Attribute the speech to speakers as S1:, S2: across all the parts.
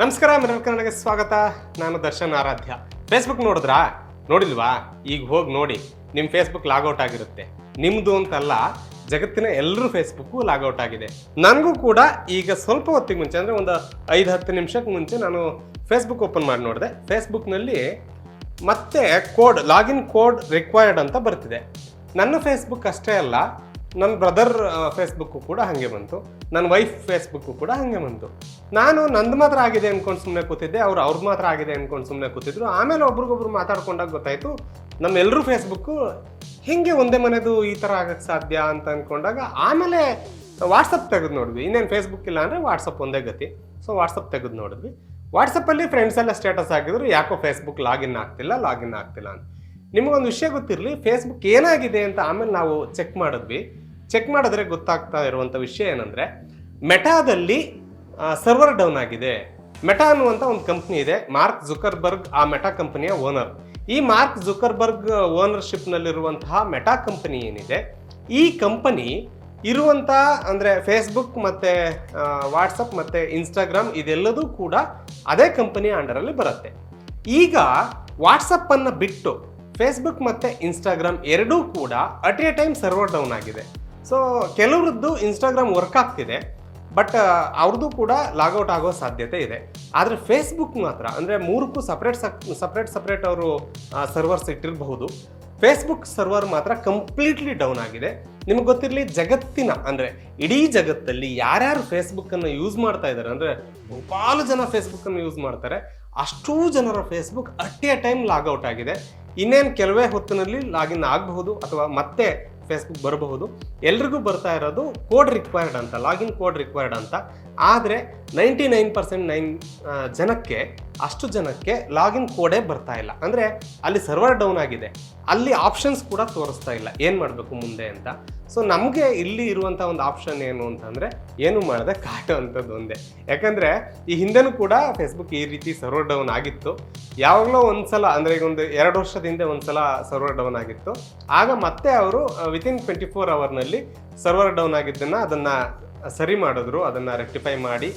S1: ನಮಸ್ಕಾರ ಮಿರರ್ ಕನ್ನಡಕ್ಕೆ ಸ್ವಾಗತ. ನಾನು ದರ್ಶನ್ ಆರಾಧ್ಯ. ಫೇಸ್ಬುಕ್ ನೋಡಿದ್ರಾ? ನೋಡಿಲ್ವಾ? ಈಗ ಹೋಗಿ ನೋಡಿ. ನಿಮ್ಮ ಫೇಸ್ಬುಕ್ ಲಾಗೌಟ್ ಆಗಿರುತ್ತೆ. ನಿಮ್ಮದು ಅಂತಲ್ಲ, ಜಗತ್ತಿನ ಎಲ್ಲರೂ ಫೇಸ್ಬುಕ್ಕು ಲಾಗೌಟ್ ಆಗಿದೆ. ನನಗೂ ಕೂಡ ಈಗ ಸ್ವಲ್ಪ ಹೊತ್ತಿಗೆ ಮುಂಚೆ, ಅಂದರೆ ಒಂದು ಐದು, ಹತ್ತು ನಿಮಿಷಕ್ಕೆ ಮುಂಚೆ ನಾನು ಫೇಸ್ಬುಕ್ ಓಪನ್ ಮಾಡಿ ನೋಡಿದೆ. ಫೇಸ್ಬುಕ್ನಲ್ಲಿ ಮತ್ತೆ ಕೋಡ್ ಲಾಗಿನ್ ಕೋಡ್ ರಿಕ್ವೈರ್ಡ್ ಅಂತ ಬರ್ತಿದೆ. ನನ್ನ ಫೇಸ್ಬುಕ್ ಅಷ್ಟೇ ಅಲ್ಲ ನನ್ನ ಬ್ರದರ್ ಫೇಸ್ಬುಕ್ಕು ಕೂಡ ಹಾಗೆ ಬಂತು. ನನ್ನ ವೈಫ್ ಫೇಸ್ಬುಕ್ಕು ಕೂಡ ಹಾಗೆ ಬಂತು. ನಾನು ನಂದು ಮಾತ್ರ ಆಗಿದೆ ಅಂದ್ಕೊಂಡು ಸುಮ್ಮನೆ ಕೂತಿದ್ದೆ, ಅವ್ರು ಅವ್ರ ಮಾತ್ರ ಆಗಿದೆ ಅಂದ್ಕೊಂಡು ಸುಮ್ಮನೆ ಕೂತಿದ್ರು. ಆಮೇಲೆ ಒಬ್ರಿಗೊಬ್ರು ಮಾತಾಡ್ಕೊಂಡಾಗ ಗೊತ್ತಾಯಿತು ನಮ್ಮೆಲ್ಲರೂ ಫೇಸ್ಬುಕ್ಕು ಹಿಂಗೆ ಒಂದೇ ಮನೆದು ಈ ಥರ ಆಗಕ್ಕೆ ಸಾಧ್ಯ ಅಂತ ಅಂದ್ಕೊಂಡಾಗ ಆಮೇಲೆ ವಾಟ್ಸಪ್ ತೆಗೆದು ನೋಡಿದ್ವಿ. ಇನ್ನೇನು ಫೇಸ್ಬುಕ್ ಇಲ್ಲ ಅಂದರೆ ವಾಟ್ಸಪ್ ಒಂದೇ ಗತಿ. ಸೊ ವಾಟ್ಸಪ್ ತೆಗೆದು ನೋಡಿದ್ವಿ. ವಾಟ್ಸಪ್ಪಲ್ಲಿ ಫ್ರೆಂಡ್ಸ್ ಎಲ್ಲ ಸ್ಟೇಟಸ್ ಹಾಕಿದ್ರು, ಯಾಕೋ ಫೇಸ್ಬುಕ್ ಲಾಗಿನ್ ಆಗ್ತಿಲ್ಲ ಲಾಗಿನ್ ಆಗ್ತಿಲ್ಲ ಅಂತ. ನಿಮಗೊಂದು ವಿಷಯ ಗೊತ್ತಿರಲಿ ಫೇಸ್ಬುಕ್ ಏನಾಗಿದೆ ಅಂತ ಆಮೇಲೆ ನಾವು ಚೆಕ್ ಮಾಡಿದ್ವಿ. ಚೆಕ್ ಮಾಡಿದ್ರೆ ಗೊತ್ತಾಗ್ತಾ ಇರುವಂಥ ವಿಷಯ ಏನಂದರೆ ಮೆಟಾದಲ್ಲಿ ಸರ್ವರ್ ಡೌನ್ ಆಗಿದೆ. ಮೆಟಾ ಅನ್ನುವಂಥ ಒಂದು ಕಂಪ್ನಿ ಇದೆ ಮಾರ್ಕ್ ಜುಕರ್ಬರ್ಗ್ ಆ ಮೆಟಾ ಕಂಪನಿಯ ಓನರ್ ಈ ಮಾರ್ಕ್ ಜುಕರ್ಬರ್ಗ್ ಓನರ್ಶಿಪ್ನಲ್ಲಿರುವಂತಹ ಮೆಟಾ ಕಂಪನಿ ಏನಿದೆ, ಈ ಕಂಪನಿ ಇರುವಂಥ ಅಂದರೆ ಫೇಸ್ಬುಕ್ ಮತ್ತು ವಾಟ್ಸಪ್ ಮತ್ತು ಇನ್ಸ್ಟಾಗ್ರಾಮ್ ಇದೆಲ್ಲದೂ ಕೂಡ ಅದೇ ಕಂಪನಿಯ ಅಂಡರಲ್ಲಿ ಬರುತ್ತೆ. ಈಗ ವಾಟ್ಸಪ್ಪನ್ನು ಬಿಟ್ಟು ಫೇಸ್ಬುಕ್ ಮತ್ತು ಇನ್ಸ್ಟಾಗ್ರಾಮ್ ಎರಡೂ ಕೂಡ at a time server down ಆಗಿದೆ. ಸೊ ಕೆಲವ್ರದ್ದು ಇನ್ಸ್ಟಾಗ್ರಾಮ್ ವರ್ಕ್ ಆಗ್ತಿದೆ ಬಟ್ ಅವ್ರದ್ದು ಕೂಡ ಲಾಗೌಟ್ ಆಗೋ ಸಾಧ್ಯತೆ ಇದೆ. ಆದರೆ ಫೇಸ್ಬುಕ್ ಮಾತ್ರ, ಅಂದರೆ ಮೂರಕ್ಕೂ ಸಪ್ರೇಟ್ ಸಪ್ರೇಟ್ ಸಪ್ರೇಟ್ ಅವರು ಸರ್ವರ್ಸ್ ಇಟ್ಟಿರಬಹುದು. ಫೇಸ್ಬುಕ್ ಸರ್ವರ್ ಮಾತ್ರ ಕಂಪ್ಲೀಟ್ಲಿ ಡೌನ್ ಆಗಿದೆ. ನಿಮ್ಗೆ ಗೊತ್ತಿರಲಿ, ಜಗತ್ತಿನ, ಅಂದರೆ ಇಡೀ ಜಗತ್ತಲ್ಲಿ ಯಾರ್ಯಾರು ಫೇಸ್ಬುಕ್ಕನ್ನು ಯೂಸ್ ಮಾಡ್ತಾ ಇದ್ದಾರೆ ಅಂದರೆ ಬಹುಪಾಲು ಜನ ಫೇಸ್ಬುಕ್ಕನ್ನು ಯೂಸ್ ಮಾಡ್ತಾರೆ. ಅಷ್ಟೂ ಜನರ Facebook at a time logout ಆಗಿದೆ. ಇನ್ನೇನು ಕೆಲವೇ ಹೊತ್ತಿನಲ್ಲಿ ಲಾಗಿನ್ ಆಗಬಹುದು, ಅಥವಾ ಮತ್ತೆ ಫೇಸ್ಬುಕ್ ಬರಬಹುದು. ಎಲ್ರಿಗೂ ಬರ್ತಾ ಇರೋದು ಕೋಡ್ ರಿಕ್ವೈರ್ಡ್ ಅಂತ ಲಾಗಿನ್ ಕೋಡ್ ರಿಕ್ವೈರ್ಡ್ ಅಂತ. ಆದರೆ ನೈಂಟಿ ನೈನ್ ಪರ್ಸೆಂಟ್ ನೈನ್ ಜನಕ್ಕೆ, ಅಷ್ಟು ಜನಕ್ಕೆ ಲಾಗಿನ್ ಕೋಡೇ ಬರ್ತಾ ಇಲ್ಲ. ಅಂದರೆ ಅಲ್ಲಿ ಸರ್ವರ್ ಡೌನ್ ಆಗಿದೆ. ಅಲ್ಲಿ ಆಪ್ಷನ್ಸ್ ಕೂಡ ತೋರಿಸ್ತಾ ಇಲ್ಲ. ಏನು ಮಾಡಬೇಕು ಮುಂದೆ ಅಂತ. ಸೊ ನಮಗೆ ಇಲ್ಲಿ ಇರುವಂಥ ಒಂದು ಆಪ್ಷನ್ ಏನು ಅಂತಂದರೆ ಏನು ಮಾಡದೆ ಕಾಟುವಂಥದ್ದು ಒಂದೇ. ಯಾಕಂದರೆ ಈ ಹಿಂದೆನೂ ಕೂಡ ಫೇಸ್ಬುಕ್ ಈ ರೀತಿ ಸರ್ವರ್ ಡೌನ್ ಆಗಿತ್ತು. ಯಾವಾಗಲೋ ಒಂದ್ಸಲ, ಅಂದರೆ ಈಗ ಒಂದು ಎರಡು ವರ್ಷದ ಹಿಂದೆ ಒಂದ್ಸಲ ಸರ್ವರ್ ಡೌನ್ ಆಗಿತ್ತು. ಆಗ ಮತ್ತೆ ಅವರು ವಿತಿನ್ ಟ್ವೆಂಟಿ ಫೋರ್ ಅವರ್ನಲ್ಲಿ ಸರ್ವರ್ ಡೌನ್ ಆಗಿದ್ದನ್ನು ಅದನ್ನು ಸರಿ ಮಾಡಿದ್ರು, ಅದನ್ನು ರೆಕ್ಟಿಫೈ ಮಾಡಿ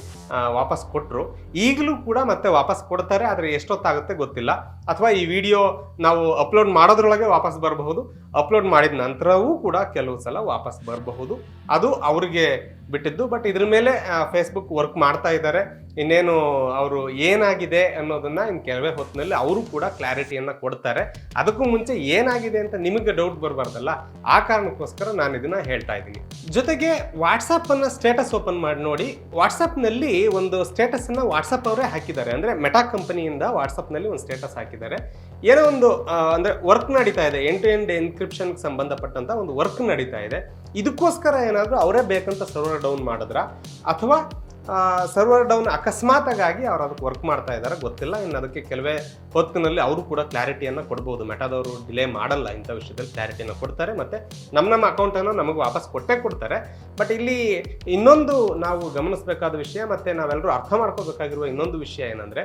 S1: ವಾಪಸ್ ಕೊಟ್ಟರು ಈಗಲೂ ಕೂಡ ಮತ್ತೆ ವಾಪಸ್ ಕೊಡ್ತಾರೆ, ಆದರೆ ಎಷ್ಟೊತ್ತಾಗುತ್ತೆ ಗೊತ್ತಿಲ್ಲ. ಅಥವಾ ಈ ವಿಡಿಯೋ ನಾವು ಅಪ್ಲೋಡ್ ಮಾಡೋದ್ರೊಳಗೆ ವಾಪಸ್ ಬರಬಹುದು ಅಪ್ಲೋಡ್ ಮಾಡಿದ ನಂತರವೂ ಕೂಡ ಕೆಲವು ಸಲ ವಾಪಸ್ ಬರಬಹುದು. ಅದು ಅವ್ರಿಗೆ ಬಿಟ್ಟಿದ್ದು ಬಟ್ ಇದ್ರ ಮೇಲೆ ಫೇಸ್ಬುಕ್ ವರ್ಕ್ ಮಾಡ್ತಾ ಇದ್ದಾರೆ. ಇನ್ನೇನು ಅವರು ಏನಾಗಿದೆ ಅನ್ನೋದನ್ನ ಇನ್ನು ಕೆಲವೇ ಹೊತ್ತಿನಲ್ಲಿ ಅವರು ಕೂಡ ಕ್ಲಾರಿಟಿಯನ್ನು ಕೊಡ್ತಾರೆ. ಅದಕ್ಕೂ ಮುಂಚೆ ಏನಾಗಿದೆ ಅಂತ ನಿಮಗೆ ಡೌಟ್ ಬರಬಾರ್ದಲ್ಲ, ಆ ಕಾರಣಕ್ಕೋಸ್ಕರ ನಾನು ಇದನ್ನ ಹೇಳ್ತಾ ಇದ್ದೀನಿ. ಜೊತೆಗೆ ವಾಟ್ಸಪ್ ಅನ್ನ ಸ್ಟೇಟಸ್ ಓಪನ್ ಮಾಡಿ ನೋಡಿ ವಾಟ್ಸಪ್ನಲ್ಲಿ ಒಂದು ಸ್ಟೇಟಸ್ ಅನ್ನ ವಾಟ್ಸಪ್ ಅವರೇ ಹಾಕಿದ್ದಾರೆ. ಅಂದ್ರೆ ಮೆಟಾ ಕಂಪನಿಯಿಂದ ವಾಟ್ಸಪ್ನಲ್ಲಿ ಒಂದು ಸ್ಟೇಟಸ್ ಹಾಕಿದ್ದಾರೆ. ಏನೋ ಒಂದು ಅಂದರೆ ವರ್ಕ್ ನಡೀತಾ ಇದೆ ಎಂಡ್ ಟು ಎಂಡ್ ಎನ್ಕ್ರಿಪ್ಷನ್ ಸಂಬಂಧಪಟ್ಟಂತ ಒಂದು ವರ್ಕ್ ನಡೀತಾ ಇದೆ. ಇದಕ್ಕೋಸ್ಕರ ಏನಾದರೂ ಅವರೇ ಬೇಕಂತ ಸರ್ವರ್ ಡೌನ್ ಮಾಡಿದ್ರ? ಅಥವಾ ಸರ್ವರ್ ಡೌನ್ ಅಕಸ್ಮಾತಾಗಿ ಅವ್ರು ಅದಕ್ಕೆ ವರ್ಕ್ ಮಾಡ್ತಾ ಇದ್ದಾರೆ ಗೊತ್ತಿಲ್ಲ, ಇನ್ನು ಅದಕ್ಕೆ ಕೆಲವೇ ಹೊತ್ತಿನಲ್ಲಿ ಅವರು ಕೂಡ ಕ್ಲಾರಿಟಿಯನ್ನು ಕೊಡ್ಬೋದು. ಮೆಟಾದವರು ಡಿಲೇ ಮಾಡಲ್ಲ, ಇಂಥ ವಿಷಯದಲ್ಲಿ ಕ್ಲಾರಿಟಿಯನ್ನು ಕೊಡ್ತಾರೆ. ಮತ್ತು ನಮ್ಮ ನಮ್ಮ ಅಕೌಂಟನ್ನು ನಮಗೆ ವಾಪಸ್ ಕೊಟ್ಟೇ ಕೊಡ್ತಾರೆ. ಬಟ್ ಇಲ್ಲಿ ಇನ್ನೊಂದು ನಾವು ಗಮನಿಸಬೇಕಾದ ವಿಷಯ, ಮತ್ತು ನಾವೆಲ್ಲರೂ ಅರ್ಥ ಮಾಡ್ಕೋಬೇಕಾಗಿರುವ ಇನ್ನೊಂದು ವಿಷಯ ಏನಂದರೆ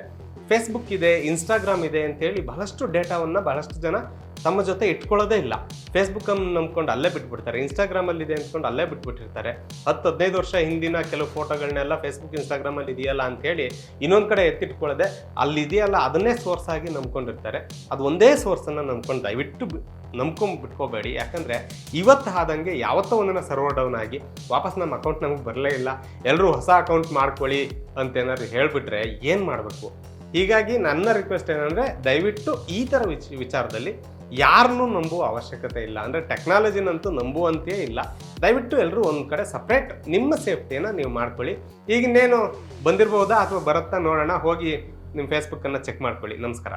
S1: ಫೇಸ್ಬುಕ್ ಇದೆ ಇನ್ಸ್ಟಾಗ್ರಾಮ್ ಇದೆ ಅಂತೇಳಿ ಬಹಳಷ್ಟು ಡೇಟಾವನ್ನು ಬಹಳಷ್ಟು ಜನ ತಮ್ಮ ಜೊತೆ ಇಟ್ಕೊಳ್ಳೋದೇ ಇಲ್ಲ. ಫೇಸ್ಬುಕ್ಕನ್ನು ನಂಬ್ಕೊಂಡು ಅಲ್ಲೇ ಬಿಟ್ಬಿಡ್ತಾರೆ. ಇನ್ಸ್ಟಾಗ್ರಾಮಲ್ಲಿ ಇದೆ ಅಂದ್ಕೊಂಡು ಅಲ್ಲೇ ಬಿಟ್ಬಿಟ್ಟಿರ್ತಾರೆ. ಹತ್ತು, ಹದಿನೈದು ವರ್ಷ ಹಿಂದಿನ ಕೆಲವು ಫೋಟೋಗಳನ್ನೆಲ್ಲ ಫೇಸ್ಬುಕ್ ಇನ್ಸ್ಟಾಗ್ರಾಮಲ್ಲಿ ಇದೆಯಲ್ಲ ಅಂತೇಳಿ ಇನ್ನೊಂದು ಕಡೆ ಎತ್ತಿಟ್ಕೊಳ್ಳದೆ ಅಲ್ಲಿ ಇದೆಯಲ್ಲ ಅದನ್ನೇ ಸೋರ್ಸ್ ಆಗಿ ನಂಬ್ಕೊಂಡಿರ್ತಾರೆ. ಅದು ಒಂದೇ ಸೋರ್ಸನ್ನು ನಂಬ್ಕೊಂಡು ದಯವಿಟ್ಟು ನಂಬ್ಕೊಂಡು ನಂಬ್ಕೊಂಡ್ ಬಿಟ್ಕೋಬೇಡಿ. ಯಾಕಂದರೆ ಇವತ್ತು ಆದಂಗೆ ಯಾವತ್ತೋ ಒಂದಿನ ಸರ್ವರ್ ಡೌನ್ ಆಗಿ ವಾಪಸ್ ನಮ್ಮ ಅಕೌಂಟ್ ನಮಗೆ ಬರಲೇ ಇಲ್ಲ. ಎಲ್ಲರೂ ಹೊಸ ಅಕೌಂಟ್ ಮಾಡ್ಕೊಳ್ಳಿ ಅಂತ ಏನಾದ್ರು ಹೇಳಿಬಿಟ್ರೆ ಏನು ಮಾಡಬೇಕು? ಹೀಗಾಗಿ ನನ್ನ ರಿಕ್ವೆಸ್ಟ್ ಏನಂದರೆ ದಯವಿಟ್ಟು ಈ ಥರ ವಿಚ್, ವಿಚಾರದಲ್ಲಿ ಯಾರನ್ನೂ ನಂಬುವ ಅವಶ್ಯಕತೆ ಇಲ್ಲ. ಅಂದರೆ ಟೆಕ್ನಾಲಜಿನಂತೂ ನಂಬುವಂತೆಯೇ ಇಲ್ಲ. ದಯವಿಟ್ಟು ಎಲ್ಲರೂ ಒಂದು ಕಡೆ ಸಪ್ರೇಟ್ ನಿಮ್ಮ ಸೇಫ್ಟಿಯನ್ನು ನೀವು ಮಾಡ್ಕೊಳ್ಳಿ. ಈಗಿನ್ನೇನು ಬಂದಿರಬಹುದಾ ಅಥವಾ ಬರುತ್ತಾ ನೋಡೋಣ. ಹೋಗಿ ನಿಮ್ಮ ಫೇಸ್ಬುಕ್ಕನ್ನು ಚೆಕ್ ಮಾಡ್ಕೊಳ್ಳಿ. ನಮಸ್ಕಾರ.